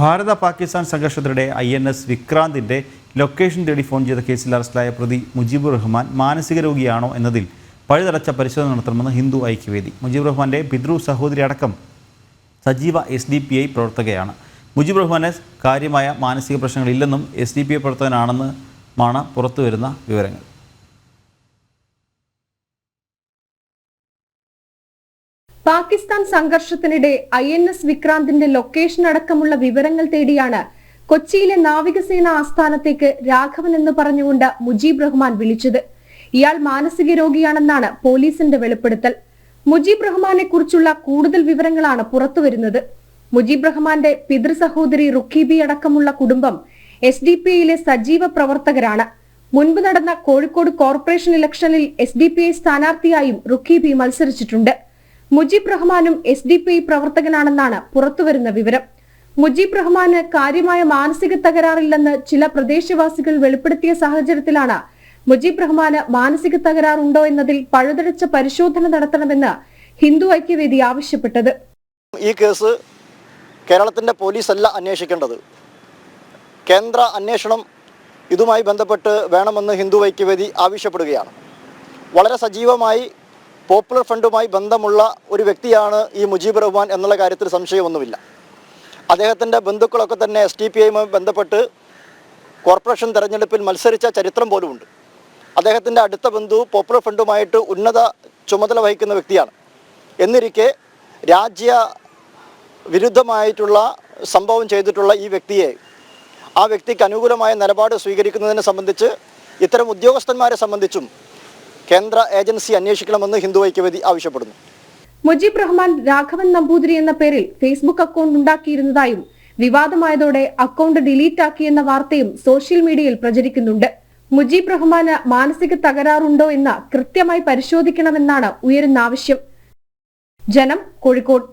ഭാരത പാകിസ്ഥാൻ സംഘർഷത്തിനിടെ I N S വിക്രാന്തിന്റെ location തേടി ഫോൺ ചെയ്ത കേസിൽ അറസ്റ്റിലായ പ്രതി മുജീബുർ റഹ്മാൻ മാനസിക രോഗിയാണോ എന്നതിൽ പഴുതടച്ച പരിശോധന നടത്തണമെന്ന് ഹിന്ദു ഐക്യവേദി. മുജീബ് റഹ്മാന്റെ പിതൃ സഹോദരി അടക്കം സജീവ എസ് ഡി പി ഐ പ്രവർത്തകയാണ്. മുജീബ് റഹ്മാന് കാര്യമായ മാനസിക പ്രശ്നങ്ങളില്ലെന്നും എസ് ഡി പി ഐ പ്രവർത്തകനാണെന്നുമാണ് പുറത്തുവരുന്ന വിവരങ്ങൾ. പാകിസ്ഥാൻ സംഘർഷത്തിനിടെ ഐ എൻ എസ് വിക്രാന്തിന്റെ ലൊക്കേഷൻ അടക്കമുള്ള വിവരങ്ങൾ തേടിയാണ് കൊച്ചിയിലെ നാവികസേന ആസ്ഥാനത്തേക്ക് രാഘവൻ എന്ന് പറഞ്ഞുകൊണ്ട് മുജീബ് റഹ്മാൻ വിളിച്ചത്. ഇയാൾ മാനസിക രോഗിയാണെന്നാണ് പോലീസിന്റെ വെളിപ്പെടുത്തൽ. മുജീബ് റഹ്മാനെ കുറിച്ചുള്ള കൂടുതൽ വിവരങ്ങളാണ് പുറത്തുവരുന്നത് മുജീബ് റഹ്മാന്റെ പിതൃ സഹോദരി റുഖീബി അടക്കമുള്ള കുടുംബം എസ് ഡി പി ഐയിലെ സജീവ പ്രവർത്തകരാണ്. മുൻപ് നടന്ന കോഴിക്കോട് കോർപ്പറേഷൻ ഇലക്ഷനിൽ എസ് ഡി പി ഐ സ്ഥാനാർത്ഥിയായും റുഖീബി മത്സരിച്ചിട്ടുണ്ട്. മുജീബ് റഹ്മാനും എസ് ഡി പി പ്രവർത്തകനാണെന്നാണ് പുറത്തുവരുന്ന വിവരം. മുജീബ് റഹ്മാന് കാര്യമായ മാനസിക തകരാറില്ലെന്ന് ചില പ്രദേശവാസികൾ വെളിപ്പെടുത്തിയ സാഹചര്യത്തിലാണ് മുജീബ് റഹ്മാന് മാനസിക തകരാറുണ്ടോ എന്നതിൽ പഴുതടച്ച പരിശോധന നടത്തണമെന്ന് ഹിന്ദു ഐക്യവേദി ആവശ്യപ്പെട്ടത്. ഈ കേസ് കേരളത്തിന്റെ പോലീസ് അല്ല അന്വേഷിക്കേണ്ടത്. കേന്ദ്ര അന്വേഷണം ഇതുമായി ബന്ധപ്പെട്ട് വേണമെന്ന് ഹിന്ദു ഐക്യവേദി ആവശ്യപ്പെടുകയാണ്. വളരെ സജീവമായി പോപ്പുലർ ഫ്രണ്ടുമായി ബന്ധമുള്ള ഒരു വ്യക്തിയാണ് ഈ മുജീബ് റഹ്മാൻ എന്നുള്ള കാര്യത്തിൽ സംശയമൊന്നുമില്ല. അദ്ദേഹത്തിന്റെ ബന്ധുക്കളൊക്കെ തന്നെ എസ് ടി പി ഐയുമായി ബന്ധപ്പെട്ട് കോർപ്പറേഷൻ തെരഞ്ഞെടുപ്പിൽ മത്സരിച്ച ചരിത്രം പോലുമുണ്ട്. അദ്ദേഹത്തിന്റെ അടുത്ത ബന്ധു പോപ്പുലർ ഫ്രണ്ടുമായിട്ട് ഉന്നത ചുമതല വഹിക്കുന്ന വ്യക്തിയാണ്. എന്നിരിക്കെ രാജ്യ വിരുദ്ധമായിട്ടുള്ള സംഭവം ചെയ്തിട്ടുള്ള ഈ വ്യക്തിയെ ആ വ്യക്തിക്ക് അനുകൂലമായ നിലപാട് സ്വീകരിക്കുന്നതിനെ സംബന്ധിച്ച് ഇത്തരം ഉദ്യോഗസ്ഥന്മാരെ സംബന്ധിച്ചും കേന്ദ്ര ഏജൻസി അന്വേഷിക്കണമെന്ന് ഹിന്ദു ഐക്യവേദി ആവശ്യപ്പെടുന്നു. മുജീബ് റഹ്മാൻ രാഘവൻ നമ്പൂതിരി എന്ന പേരിൽ ഫേസ്ബുക്ക് അക്കൗണ്ട് ഉണ്ടാക്കിയിരുന്നതായും വിവാദമായതോടെ അക്കൗണ്ട് ഡിലീറ്റ് ആക്കിയെന്ന വാർത്തയും സോഷ്യൽ മീഡിയയിൽ പ്രചരിക്കുന്നുണ്ട്. മുജീബ് റഹ്മാന് മാനസിക തകരാറുണ്ടോ എന്ന് കൃത്യമായി പരിശോധിക്കണമെന്നാണ് ഉയരുന്ന ആവശ്യം. ജനം കോഴിക്കോട്.